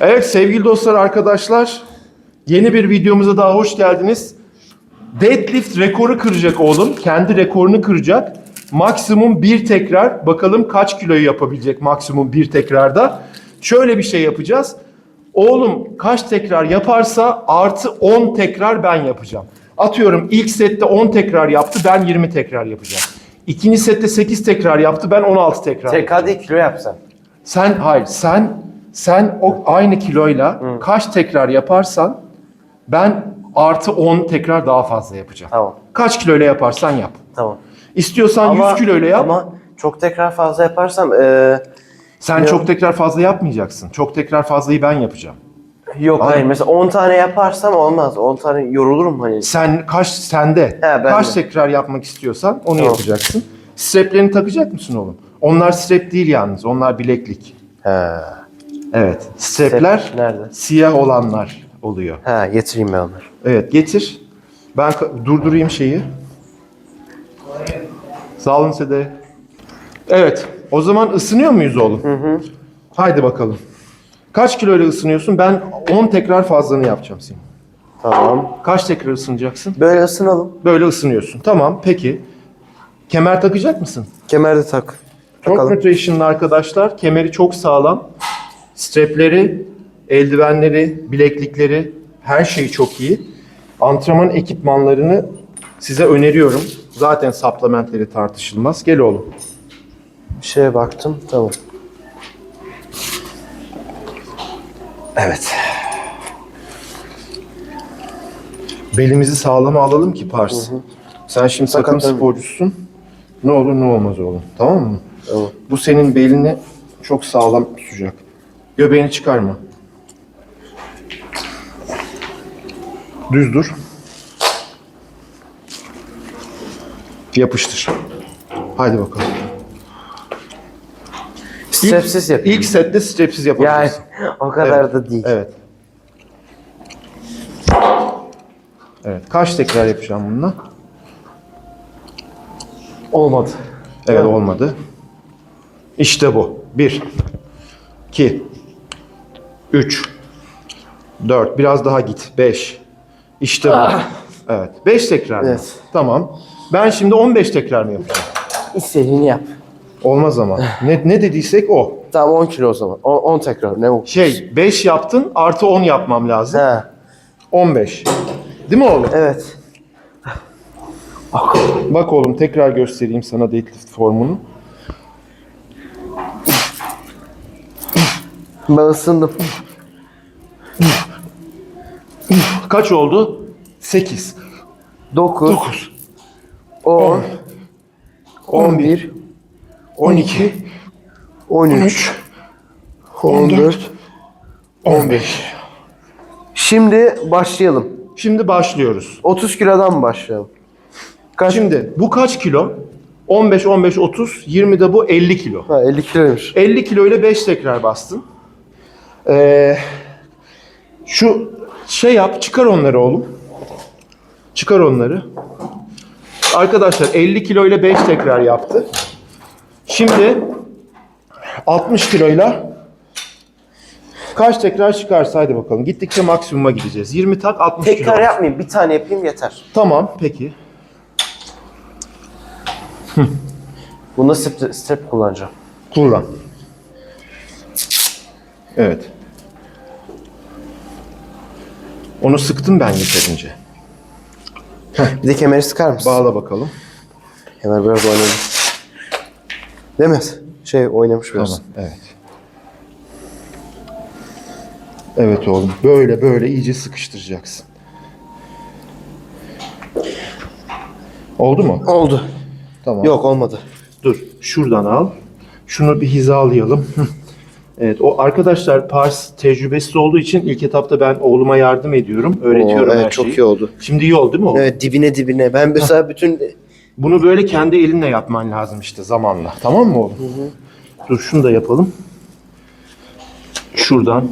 Evet sevgili dostlar arkadaşlar yeni bir videomuza daha hoş geldiniz. Deadlift rekoru kıracak oğlum. Kendi rekorunu kıracak. Maksimum bir tekrar. Bakalım kaç kiloyu yapabilecek maksimum bir tekrarda. Şöyle bir şey yapacağız. Oğlum kaç tekrar yaparsa artı 10 tekrar ben yapacağım. Atıyorum ilk sette 10 tekrar yaptı ben 20 tekrar yapacağım. İkinci sette 8 tekrar yaptı ben 16 tekrar. TK değil kilo yapsan. Sen hayır sen sen o aynı kiloyla kaç tekrar yaparsan ben artı 10 tekrar daha fazla yapacağım. Tamam. Kaç kiloyla yaparsan yap. Tamam. İstiyorsan 100 kiloyla yap. Ama çok tekrar fazla yaparsam eee sen Yok. çok tekrar fazla yapmayacaksın. Çok tekrar fazlayı ben yapacağım. yok Abi- hayır mesela 10 tane yaparsam olmaz. 10 tane yorulurum hani. Sen kaç sende ben kaç de. tekrar yapmak istiyorsan onu Tamam. yapacaksın. Straplerini takacak mısın oğlum? Onlar strap değil yalnız. Onlar bileklik. He. Evet. Strapler Strap nerede? siyah olanlar oluyor. He getireyim ben onları. Evet getir. Ben durdurayım şeyi. Sağ olun Sede. Evet. O zaman ısınıyor muyuz oğlum? Hı hı. Haydi bakalım. Kaç kiloyla ısınıyorsun? Ben 10 tekrar fazlanı yapacağım senin. Tamam. Kaç tekrar ısınacaksın? Böyle ısınalım. Böyle ısınıyorsun. Tamam peki. Kemer takacak mısın? Kemer de tak. Torque Takalım. Nutrition'lı arkadaşlar kemeri çok sağlam. Strapleri, eldivenleri, bileklikleri her şeyi çok iyi. Antrenman ekipmanlarını size öneriyorum. Zaten supplementleri tartışılmaz. Gel oğlum. Bir şeye baktım. Tamam. Evet. Belimizi sağlama alalım ki Pars. Sen şimdi takım Sakatlanma. sporcusun. Ne olur ne olmaz oğlum. Tamam mı? Tamam. Bu senin belini çok sağlam tutacak. Göbeğini çıkarma. Düz dur. Yapıştır. Haydi bakalım. Strapsiz yapayım. İlk sette strapsiz Yani yapabilirsin. o kadar Evet. da değil. Evet. Evet. Kaç tekrar yapacağım bununla? Olmadı. Evet olmadı. İşte bu. 1 2 3 4 biraz daha git. 5 İşte bu. Evet. 5 tekrar mı? Evet. Tamam. Ben şimdi 15 tekrar mı yapacağım? İstediğini yap. Olmaz ama. Ne, ne dediysek o. Tamam 10 kilo o zaman. 10, 10 tekrar. Ne o? Şey 5 yaptın artı 10 yapmam lazım. He. 15. Değil mi oğlum? Evet. Bak oğlum tekrar göstereyim sana deadlift formunu. Ben ısındım. Kaç oldu? 8. 9. 9. 10. 11. 12. 13. 14. 15. Şimdi başlayalım. Şimdi başlıyoruz. 30 kilodan başlayalım? Kaç? Şimdi bu kaç kilo? 15, 15, 30, 20 de bu 50 kilo. Ha, 50 kiloymuş. 50 kilo ile 5 tekrar bastın. Ee, şu şey yap, çıkar onları oğlum. Çıkar onları. Arkadaşlar 50 kilo ile 5 tekrar yaptı. Şimdi 60 kiloyla kaç tekrar çıkarsa hadi bakalım. Gittikçe maksimuma gideceğiz. 20 tak 60 kilo. Tekrar yapmayayım. Bir tane yapayım yeter. Tamam peki. Bunda step, step kullanacağım. Kullan. Evet. Onu sıktım ben yeterince. Bir de kemeri sıkar mısın? Bağla bakalım. Kemer biraz oynadı. Değil mi? Şey oynamış biraz. Tamam. Evet. Evet oğlum. Böyle böyle iyice sıkıştıracaksın. Oldu mu? Oldu. Tamam. Yok olmadı. Dur. Şuradan al. Şunu bir hizalayalım. Evet. O arkadaşlar Pars tecrübesiz olduğu için ilk etapta ben oğluma yardım ediyorum. Öğretiyorum Oo, her evet, çok şeyi. iyi oldu. Şimdi iyi oldu değil mi oğlum? Evet dibine dibine. Ben mesela bütün Bunu böyle kendi elinle yapman lazım işte zamanla. Tamam mı oğlum? Dur şunu da yapalım. Şuradan.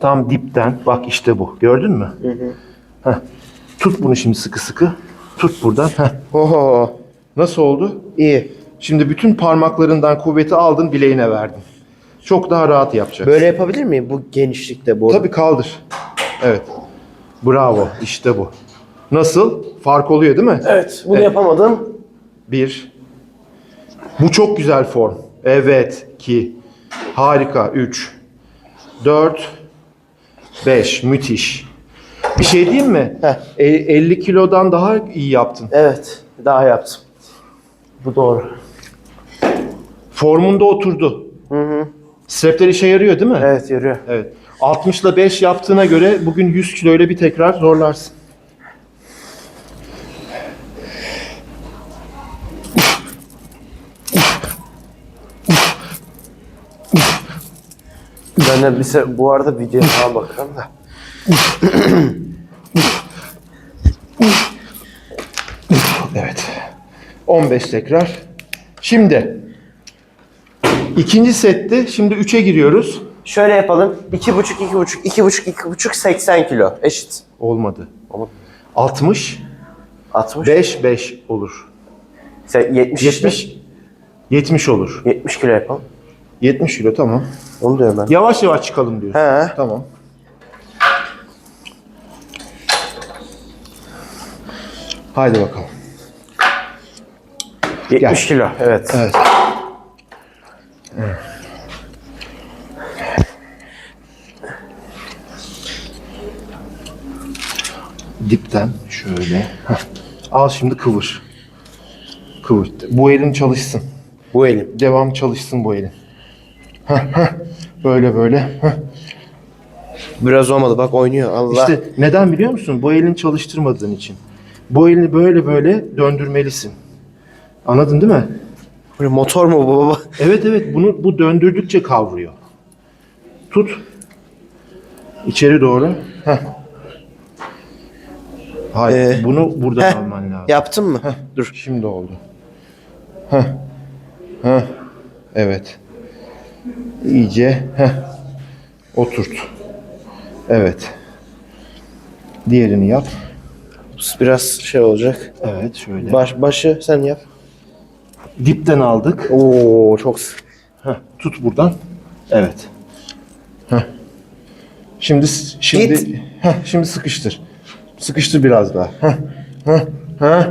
Tam dipten. Bak işte bu. Gördün mü? Heh. Tut bunu şimdi sıkı sıkı. Tut buradan. Heh. Oho. Nasıl oldu? iyi. Şimdi bütün parmaklarından kuvveti aldın bileğine verdin. Çok daha rahat yapacak. Böyle yapabilir miyim bu genişlikte bu? Tabii kaldır. Evet. Bravo. İşte bu. Nasıl? Fark oluyor değil mi? Evet. Bunu Evet. yapamadım. Bir. Bu çok güzel form. Evet. iki. Harika. Üç. Dört. Beş. Müthiş. Bir şey diyeyim mi? Heh. E, 50 kilodan daha iyi yaptın. Evet. Daha yaptım. Bu doğru. Formunda oturdu. Hı hı. Strepler işe yarıyor değil mi? Evet yarıyor. Evet. 60 ile 5 yaptığına göre bugün 100 kiloyla bir tekrar zorlarsın. Ben de bir se- bu arada video falan bakarım da. Evet. 15 tekrar. Şimdi ikinci sette şimdi 3'e giriyoruz. Şöyle yapalım. 2,5 2,5 2,5 2,5 80 kilo. Eşit. Olmadı. Ama 60 60. 5 5 olur. Sen 70 işte. 70 70 olur. 70 kilo yapalım. 70 kilo tamam. Onu diyorum ben. Yavaş yavaş çıkalım diyorsun. He. Tamam. Haydi bakalım. 70 kilo. Evet. Evet. Dipten şöyle. Heh. Al şimdi kıvır. Kıvır. Bu elin çalışsın. Bu elim. Devam çalışsın bu elin. Heh, heh. Böyle böyle. Heh. Biraz olmadı bak oynuyor. Allah. İşte neden biliyor musun? Bu elini çalıştırmadığın için. Bu elini böyle böyle döndürmelisin. Anladın değil mi? Böyle motor mu bu baba? Evet evet bunu bu döndürdükçe kavruyor. Tut. İçeri doğru. Heh. Hayır, Ee, bunu buradan heh. alman lazım. Yaptın mı? Dur. Şimdi oldu. Heh. Heh. Evet. İyice heh. Oturt. Evet. Diğerini yap. Biraz şey olacak. Evet şöyle. Baş, başı sen yap. Dipten aldık. Oo çok. Heh. Tut buradan. Evet. Heh. Şimdi şimdi Git. heh, şimdi sıkıştır. Sıkıştır biraz daha. Heh. Heh. Heh.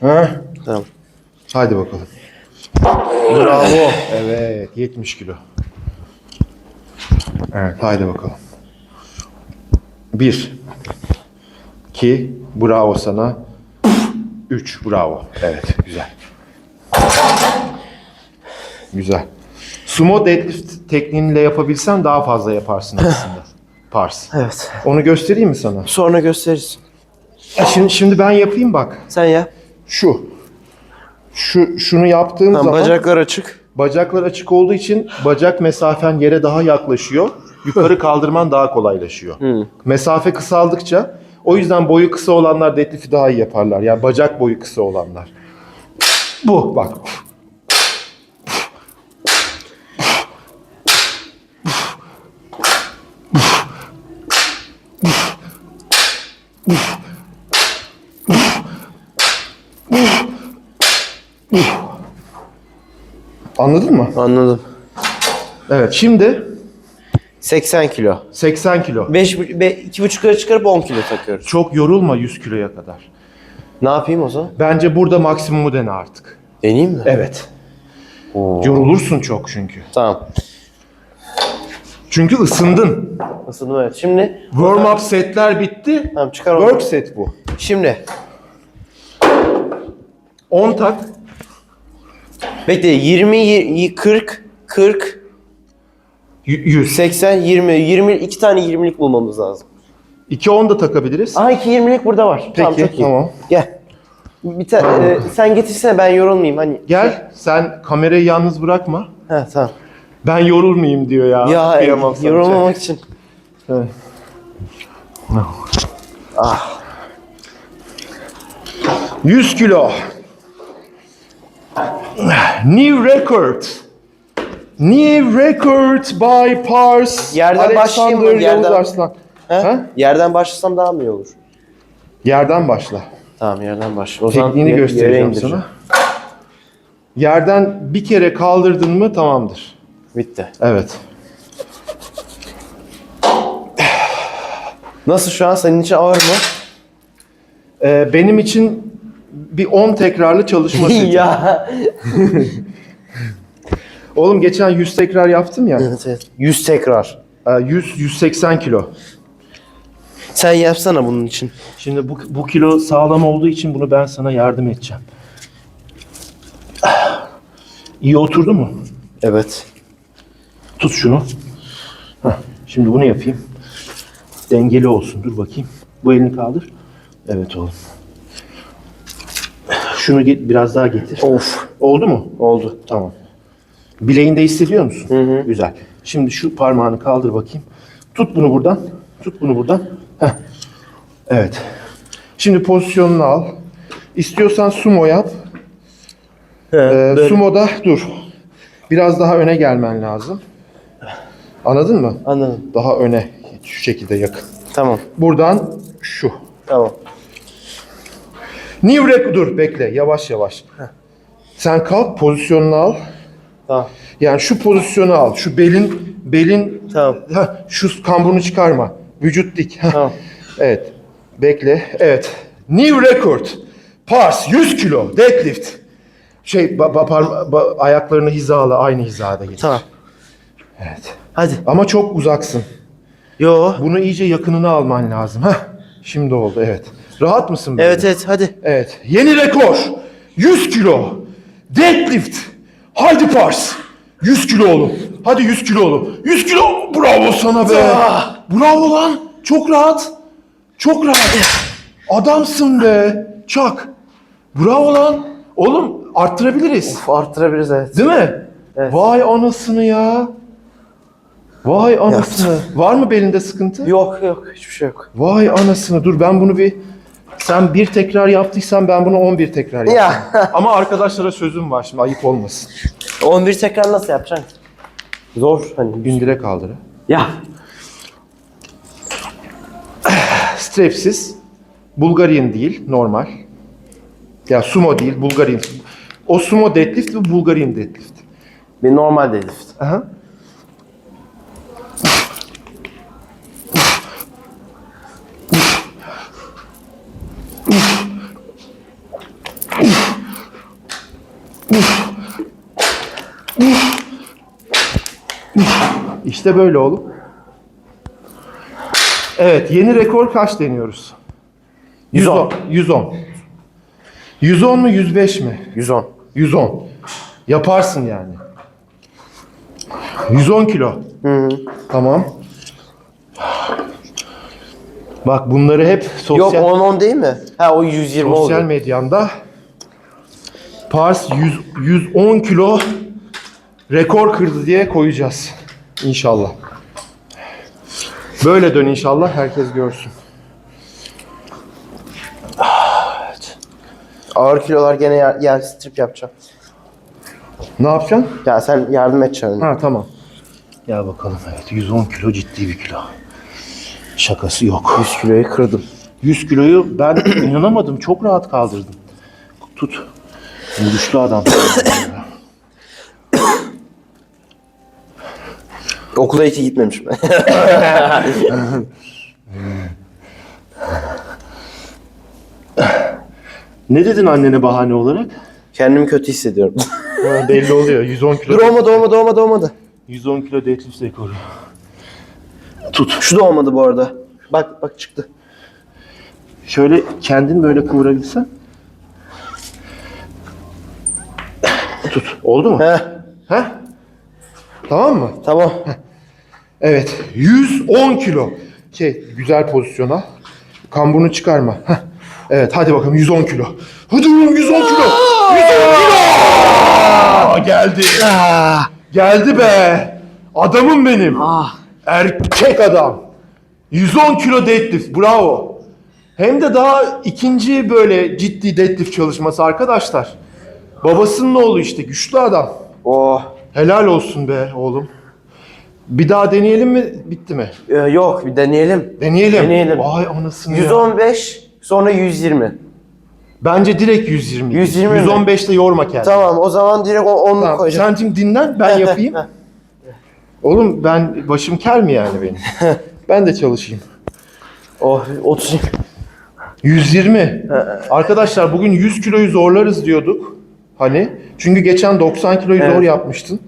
Heh. Tamam. Hadi bakalım. Bravo. Evet, 70 kilo. Evet, haydi bakalım. Bir. İki. Bravo sana. Üç. Bravo. Evet, güzel. Güzel. Sumo deadlift tekniğiyle yapabilsen daha fazla yaparsın aslında. Pars. Evet. Onu göstereyim mi sana? Sonra gösteririz. Şimdi, şimdi ben yapayım bak. Sen yap. Şu. Şu şunu yaptığım Tamam, zaman bacaklar açık. bacaklar açık olduğu için bacak mesafen yere daha yaklaşıyor. Yukarı kaldırman daha kolaylaşıyor. Mesafe kısaldıkça o yüzden boyu kısa olanlar deadlift'i daha iyi yaparlar. Yani bacak boyu kısa olanlar. Bu bak. Anladın mı? Anladım. Evet. Şimdi 80 kilo. 80 kilo. 5 2,5 kilo çıkarıp 10 kilo takıyoruz. Çok yorulma 100 kiloya kadar. Ne yapayım o zaman? Bence burada maksimumu dene artık. Deneyeyim mi? Evet. Oo. Yorulursun çok çünkü. Tamam. Çünkü ısındın. Isındım evet. Şimdi Warm up setler bitti. Tamam çıkar onu. Work set bu. Şimdi 10 tak. bekle 20 y- 40 40 y- 100. 80 20 20 iki tane 20'lik bulmamız lazım. 2 10 da takabiliriz. Aa iki 20'lik burada var. tamam Peki, çok iyi. tamam. Gel. Bir ta- e, sen getirsene ben yorulmayayım hani. Gel sen kamerayı yalnız bırakma. He tamam. Ben yorulmayayım diyor ya. Ya Kıyamam sana. yorulmamak için. Evet. Ah. 100 kilo. New record. New record by Pars. Yerden başlayayım mı? Alexander Yavuz Yerden- Arslan. He? Ha? Yerden başlasam daha mı iyi olur? Yerden başla. Tamam yerden başla. O zaman Tekniğini ye- göstereceğim indireceğim. sana. Yerden bir kere kaldırdın mı tamamdır. Bitti. Evet. Nasıl şu an senin için ağır mı? Ee, benim için bir 10 tekrarlı çalışma seti. ya. Oğlum geçen 100 tekrar yaptım ya. evet evet. 100 tekrar. Ee, 100 180 kilo. Sen yapsana bunun için. Şimdi bu, bu kilo sağlam olduğu için bunu ben sana yardım edeceğim. İyi oturdu mu? Evet. Tut şunu. Heh, şimdi bunu yapayım. Dengeli olsun. Dur bakayım. Bu elini kaldır. Evet oğlum. Şunu get- biraz daha getir. Of. Oldu mu? Oldu. Tamam. Bileğinde hissediyor musun? Hı hı. Güzel. Şimdi şu parmağını kaldır bakayım. Tut bunu buradan. Tut bunu buradan. Heh. Evet. Şimdi pozisyonunu al. İstiyorsan sumo yap. He, Ee, böyle. sumo'da dur. Biraz daha öne gelmen lazım. Anladın mı? Anladım. Daha öne. Şu şekilde yakın. Tamam. Buradan şu. Tamam. New record. Dur bekle. Yavaş yavaş. Sen kalk pozisyonunu al. Tamam. Yani şu pozisyonu al. Şu belin belin Tamam. Heh, şu kamburunu çıkarma. Vücut dik. Heh. Tamam. Evet. Bekle. Evet. New record. Pars 100 kilo. Deadlift. Şey ba, ba- parma- ba- ayaklarını hizala aynı hizada getir. Tamam. Evet. Hadi. Ama çok uzaksın. Yo. Bunu iyice yakınına alman lazım. Heh. Şimdi oldu evet. Rahat mısın böyle? Evet evet hadi. Evet. Yeni rekor. 100 kilo. Deadlift. Haydi pars. 100 kilo oğlum. Hadi 100 kilo oğlum. 100 kilo. Bravo sana be. Ah. Bravo lan. Çok rahat. Çok rahat. Adamsın be. Çak. Bravo lan. Oğlum arttırabiliriz. Uf, arttırabiliriz evet. Değil mi? Evet. Vay anasını ya. Vay anasını. Var mı belinde sıkıntı? Yok yok hiçbir şey yok. Vay anasını. Dur ben bunu bir... Sen bir tekrar yaptıysan ben bunu 11 tekrar yapacağım. Ya. Ama arkadaşlara sözüm var şimdi ayıp olmasın. 11 tekrar nasıl yapacaksın? Zor hani. Gündire kaldır. Ya. Strepsiz. Bulgarian değil, normal. Ya sumo değil, Bulgarian. O sumo deadlift ve Bulgarian deadlift. Bir normal deadlift. Aha. İşte böyle oğlum. Evet, yeni rekor kaç deniyoruz? 110. 110. 110 mu 105 mi? 110. 110. Yaparsın yani. 110 kilo. Hı. Tamam. Bak bunları hep Yok sosyal 10 10 değil mi? Ha o 120 sosyal oldu. medyanda Pars 100, 110 kilo rekor kırdı diye koyacağız. İnşallah. Böyle dön inşallah herkes görsün. Ağır kilolar gene yer, yer strip yapacağım. Ne yapacaksın? Ya sen yardım edeceksin. Ha tamam. Gel bakalım evet 110 kilo ciddi bir kilo. Şakası yok. 100 kiloyu kırdım. 100 kiloyu ben inanamadım. Çok rahat kaldırdım. Tut. Güçlü adam. Okula iki gitmemişim. ne dedin annene bahane olarak? Kendimi kötü hissediyorum. Ha, belli oluyor. 110 kilo. Dur olmadı olmadı olmadı olmadı. 110 kilo deadlift rekoru. Tut. Şu da olmadı bu arada. Bak bak çıktı. Şöyle kendin böyle kıvırabilsen. Tut. Oldu mu? Heh He? Tamam mı? tamam. Evet. 110 kilo. Şey güzel pozisyona. Kamburunu çıkarma. Heh. Evet hadi bakalım 110 kilo. Hadi oğlum 110 kilo. 110 kilo. Aa, geldi. Geldi be. Adamım benim. Erkek adam. 110 kilo deadlift. Bravo. Hem de daha ikinci böyle ciddi deadlift çalışması arkadaşlar. Babasının oğlu işte güçlü adam. Oh. Helal olsun be oğlum. Bir daha deneyelim mi? Bitti mi? Ee, yok bir deneyelim. Deneyelim. Deneyelim. Vay anasını ya. 115 sonra 120. Bence direkt 120. 120 mi? 115'te yorma kendini. Tamam o zaman direkt o 10'luk Tamam, koyacağım. Sen şimdi dinlen ben yapayım. Oğlum ben başım kel mi yani benim? ben de çalışayım. Oh 30. 120. Arkadaşlar bugün 100 kiloyu zorlarız diyorduk. Hani çünkü geçen 90 kiloyu zor Evet. yapmıştın.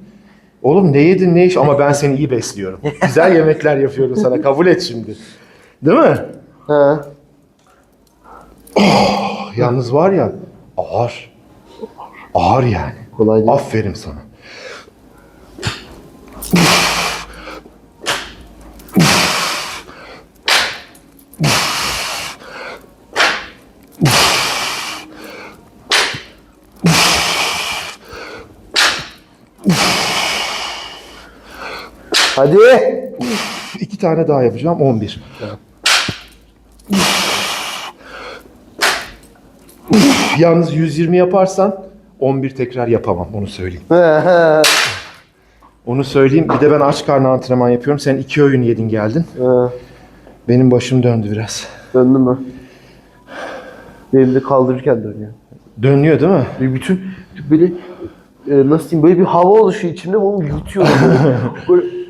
Oğlum ne yedin ne iş ama ben seni iyi besliyorum. Güzel yemekler yapıyorum sana kabul et şimdi. Değil mi? He. Yalnız var ya ağır. Ağır yani. Kolay değil. Aferin sana. Hadi. İki tane daha yapacağım 11. Yalnız 120 yaparsan 11 tekrar yapamam onu söyleyeyim. Onu söyleyeyim. Bir de ben aç karnı antrenman yapıyorum. Sen iki öğün yedin geldin. Benim başım döndü biraz. Döndü mü? Benim de kaldırırken dönüyor. Dönüyor değil mi? Bir bütün böyle e, nasıl diyeyim böyle bir hava oluşuyor içimde onu yutuyorum. böyle,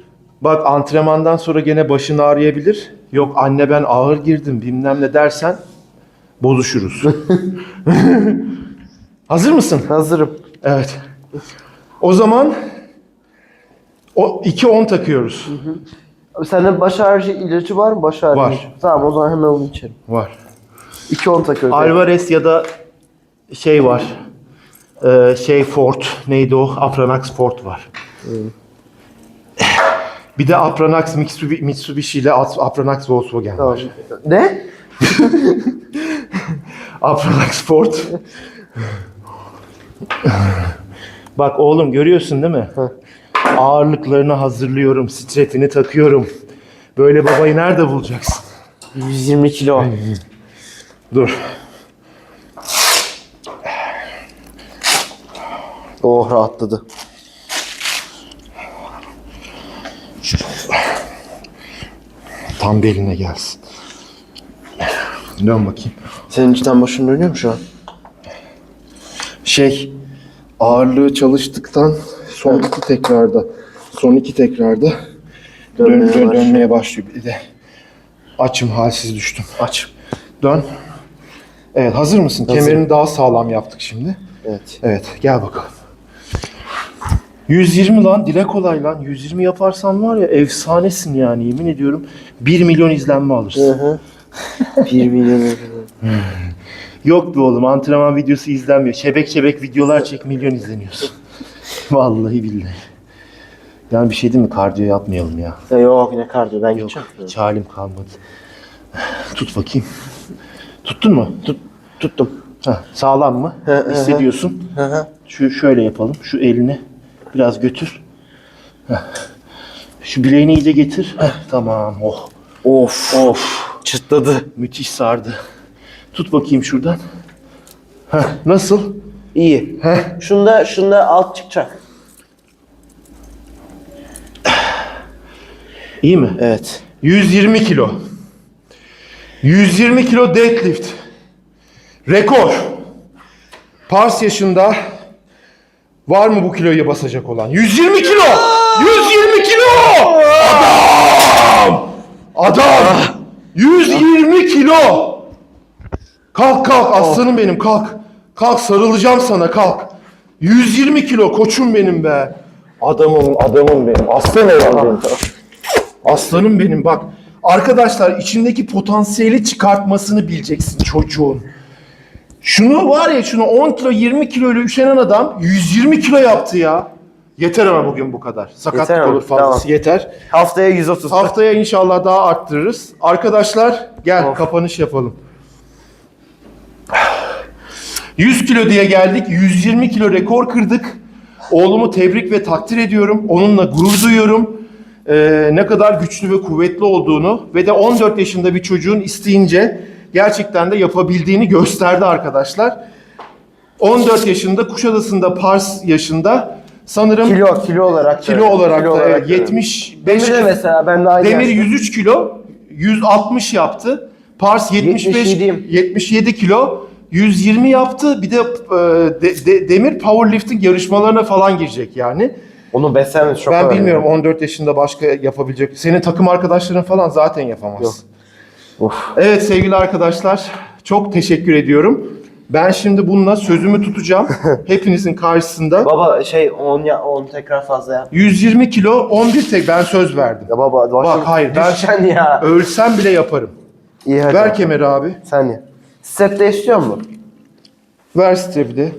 Bak antrenmandan sonra gene başın ağrıyabilir. Yok anne ben ağır girdim bilmem ne dersen bozuşuruz. Hazır mısın? hazırım. Evet. O zaman o 2-10 takıyoruz. Abi sende baş ağrıcı ilacı var mı? Baş ağrıcı. Var. Tamam o zaman hemen onu içerim. Var. 2-10 takıyoruz. Alvarez ya da şey var. Ee, şey Ford neydi o? Apranax Ford var. Bir de Apranax Mitsubishi, Mitsubishi ile Apranax Volkswagen Tamam. var. Ne? Apranax Ford. Bak oğlum görüyorsun değil mi? Ağırlıklarını hazırlıyorum, strepini takıyorum. Böyle babayı nerede bulacaksın? 120 kilo. Dur. Oh rahatladı. Tam beline gelsin. Dön bakayım. Senin içten başın dönüyor mu şu an? Şey, ağırlığı çalıştıktan son iki tekrarda, son iki tekrarda dön, Dönmeye dön- başlıyor. dönmeye başlıyor. Bir de açım halsiz düştüm. Aç. Dön. Evet hazır mısın? Hazırım. Kemerini daha sağlam yaptık şimdi. Evet. Evet gel bakalım. 120 lan dile kolay lan. 120 yaparsan var ya efsanesin yani yemin ediyorum. 1 milyon izlenme alırsın. Hı hı. 1 milyon. Yok be oğlum antrenman videosu izlenmiyor. Şebek şebek videolar çek milyon izleniyorsun. Vallahi billahi. Yani bir şey değil mi? Kardiyo yapmayalım ya. Ya yok ne kardiyo ben Yok gideceğim. hiç halim kalmadı. Tut bakayım. Tuttun mu? Tut. Tuttum. Heh, sağlam mı? Hissediyorsun. Şu şöyle yapalım. Şu elini biraz götür. Heh. Şu bileğini iyice getir. Heh, tamam. Oh. Of. Of. Çıtladı. Müthiş sardı. Tut bakayım şuradan. Heh, nasıl? İyi. Heh. Şunda şunda alt çıkacak. İyi mi? Evet. 120 kilo. 120 kilo deadlift. Rekor. Pars yaşında var mı bu kiloyu basacak olan? 120 kilo! 120 kilo! Adam! Adam! 120 kilo! Kalk kalk aslanım benim kalk. Kalk sarılacağım sana kalk. 120 kilo koçum benim be. Adamım adamım benim. Aslan oğlum benim. Aslanım benim bak. Arkadaşlar içindeki potansiyeli çıkartmasını bileceksin çocuğun. Şunu var ya şunu 10 kilo 20 kilo ile üşenen adam 120 kilo yaptı ya. Yeter ama bugün bu kadar. Sakatlık Yeter olur fazlası tamam. yeter. Haftaya 130. Haftaya inşallah daha arttırırız. Arkadaşlar gel Of. kapanış yapalım. 100 kilo diye geldik. 120 kilo rekor kırdık. Oğlumu tebrik ve takdir ediyorum. Onunla gurur duyuyorum. Ee, ne kadar güçlü ve kuvvetli olduğunu ve de 14 yaşında bir çocuğun isteyince gerçekten de yapabildiğini gösterdi arkadaşlar. 14 yaşında Kuşadası'nda Pars yaşında sanırım Kilo kilo olarak. kilo olarak da evet, da 75 Demir de mesela ben daha Demir 103 kilo, 160 yaptı. Pars 75 77'yim. 77 kilo, 120 yaptı. Bir de, e, de- de- Demir powerlifting yarışmalarına falan girecek yani. Onu beslenmesi çok ben önemli. bilmiyorum 14 yaşında başka yapabilecek. Senin takım arkadaşların falan zaten yapamaz. Yok. Of. Evet sevgili arkadaşlar çok teşekkür ediyorum. Ben şimdi bununla sözümü tutacağım. Hepinizin karşısında. Baba şey 10 ya 10 tekrar fazla yap. 120 kilo 11 tek ben söz verdim. Ya baba başım Bak, hayır, ben- ya. Ölsem bile yaparım. İyi hadi. Ver kemeri abi. Sen ye. Set de istiyor musun? Ver stepi de.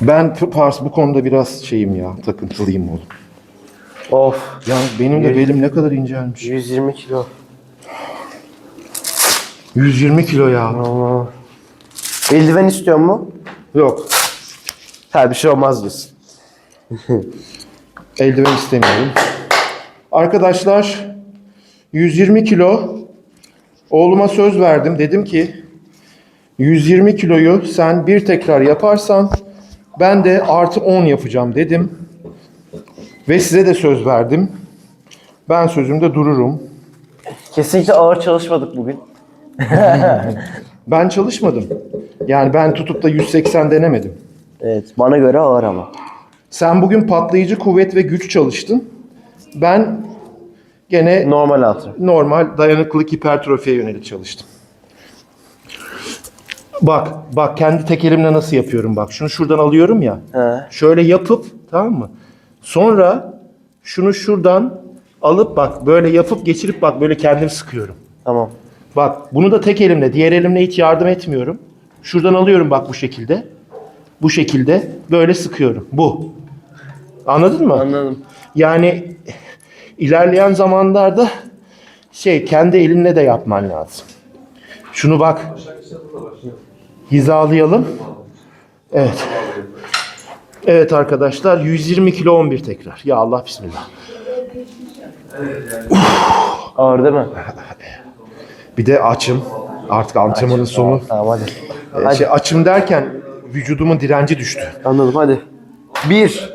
Ben Pars bu konuda biraz şeyim ya, takıntılıyım oğlum. Of. Ya benim de belim ne kadar incelmiş. 120 kilo. 120 kilo ya. Allah. Eldiven istiyor mu? Yok, Ha bir şey olmaz diyorsun. eldiven istemiyorum. Arkadaşlar, 120 kilo oğluma söz verdim. Dedim ki 120 kiloyu sen bir tekrar yaparsan ben de artı 10 yapacağım dedim. Ve size de söz verdim. Ben sözümde dururum. Kesinlikle ağır çalışmadık bugün. Ben çalışmadım. Yani ben tutup da 180 denemedim. Evet bana göre ağır ama. Sen bugün patlayıcı kuvvet ve güç çalıştın. Ben gene Normal altı. normal dayanıklılık hipertrofiye yönelik çalıştım. Bak, bak kendi tek elimle nasıl yapıyorum bak. Şunu şuradan alıyorum ya. He. Şöyle yapıp tamam mı? Sonra şunu şuradan alıp bak böyle yapıp geçirip bak böyle kendim sıkıyorum. Tamam. Bak bunu da tek elimle, diğer elimle hiç yardım etmiyorum. Şuradan alıyorum bak bu şekilde. Bu şekilde böyle sıkıyorum. Bu. Anladın mı? Anladım. Yani ilerleyen zamanlarda şey kendi elinle de yapman lazım. Şunu bak. Hizalayalım. Evet. Evet arkadaşlar 120 kilo 11 tekrar. Ya Allah bismillah. Ağır değil mi? Bir de açım. Artık antrenmanın sonu. Tamam hadi. Ee, Hadi. Şey, açım derken vücudumun direnci düştü. Anladım hadi. Bir.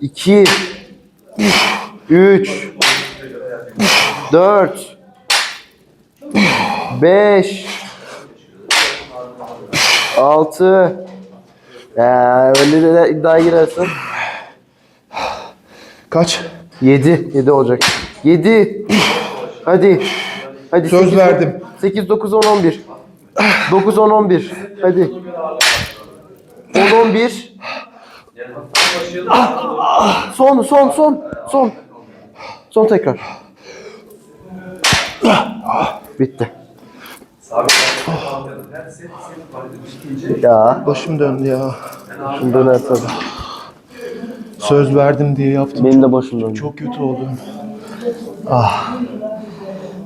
iki, Üç. Dört. Beş. Altı. Ya öyle de iddiaya girersin. Kaç? Yedi. Yedi olacak. Yedi. Hadi. Hadi. Söz verdim. Sekiz, dokuz, on, on bir. Dokuz, on, on bir. Hadi. On, on bir. Son, son, son, son. Son tekrar. Bitti. Ya, Başım döndü ya. şimdi döner tabii. Söz verdim diye yaptım. Benim de başım döndü. Çok kötü oldum. Ah.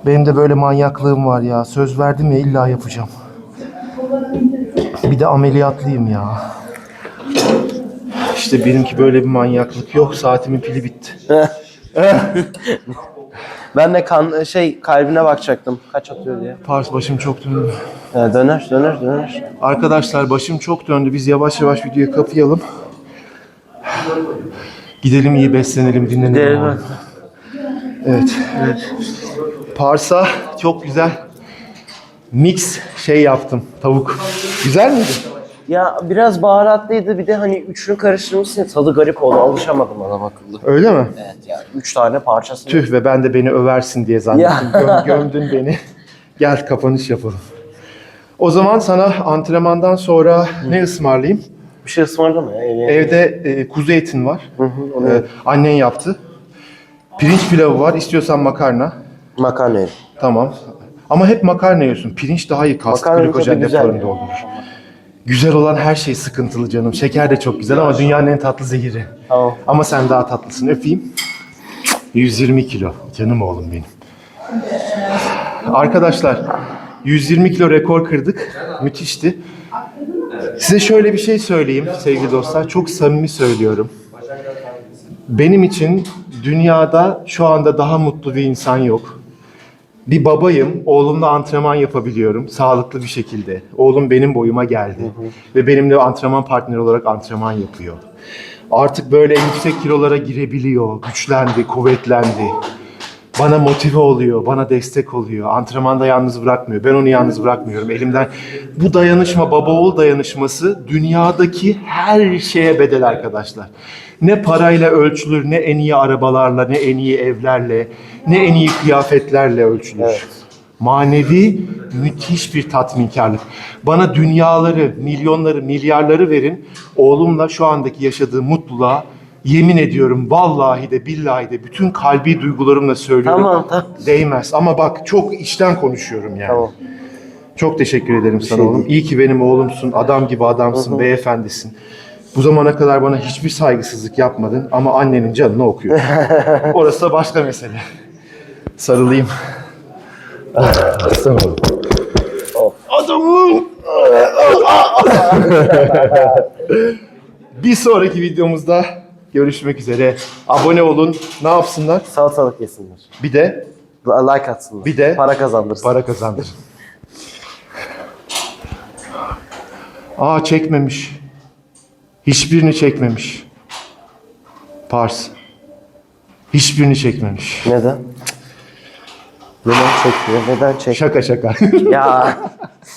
Benim de böyle manyaklığım var ya. Söz verdim ya illa yapacağım. Bir de ameliyatlıyım ya. İşte benimki böyle bir manyaklık yok. Saatimin pili bitti. Ben de kan şey kalbine bakacaktım. Kaç atıyor diye. Pars başım çok döndü. Ha, döner, döner, döner. Arkadaşlar başım çok döndü. Biz yavaş yavaş videoyu kapayalım. Gidelim iyi beslenelim, dinlenelim. Gidelim. abi. Evet. Parsa çok güzel. Mix şey yaptım. Tavuk. Güzel miydi? Ya biraz baharatlıydı bir de hani üçünü karıştırmışsın tadı garip oldu alışamadım adam akıllı. Öyle mi? Evet ya üç tane parçası. Tüh ve ben de beni översin diye zannettim. Göm- gömdün beni. Gel kapanış yapalım. O zaman sana antrenmandan sonra ne ısmarlayayım? Bir şey ısmarlama ya. Evde. Evde e, kuzu etin var. Hı hı, onu E, annen yaptı. Pirinç pilavı var. İstiyorsan makarna. makarna yedim. Tamam. Ama hep makarna yiyorsun. Pirinç daha iyi kas Makarnanın glikojen tadı güzel depolarını ya. doldurur. Güzel olan her şey sıkıntılı canım. Şeker de çok güzel ama dünyanın en tatlı zehiri. Tamam. Ama sen daha tatlısın. Öpeyim. 120 kilo. Canım oğlum benim. Arkadaşlar 120 kilo rekor kırdık. Müthişti. Size şöyle bir şey söyleyeyim sevgili dostlar. Çok samimi söylüyorum. Benim için dünyada şu anda daha mutlu bir insan yok. Bir babayım, oğlumla antrenman yapabiliyorum sağlıklı bir şekilde. Oğlum benim boyuma geldi ve benimle antrenman partneri olarak antrenman yapıyor. Artık böyle yüksek kilolara girebiliyor, güçlendi, kuvvetlendi. Bana motive oluyor, bana destek oluyor. Antrenmanda yalnız bırakmıyor. Ben onu yalnız bırakmıyorum. Elimden bu dayanışma, baba oğul dayanışması dünyadaki her şeye bedel arkadaşlar. Ne parayla ölçülür, ne en iyi arabalarla, ne en iyi evlerle, ne en iyi kıyafetlerle ölçülür. Evet. Manevi müthiş bir tatminkarlık. Bana dünyaları, milyonları, milyarları verin. Oğlumla şu andaki yaşadığım mutluluğa yemin ediyorum vallahi de billahi de bütün kalbi duygularımla söylüyorum. Tamam, tamam. Değmez ama bak çok içten konuşuyorum yani. Tamam. Çok teşekkür ederim sana şey oğlum. değil. İyi ki benim oğlumsun. Adam gibi adamsın, beyefendisin. Bu zamana kadar bana hiçbir saygısızlık yapmadın ama annenin canını okuyor. Orası da başka mesele. Sarılayım. Aslan oğlum. Adamım. Bir sonraki videomuzda görüşmek üzere. Abone olun. Ne yapsınlar? Salatalık yesinler. Bir de Like atsınlar. Bir de- Para kazandırsın. para kazandır. Aa çekmemiş. Hiçbirini çekmemiş. Pars. Hiçbirini çekmemiş. Neden? Neden çekmiyor? Neden çek? Şaka şaka. ya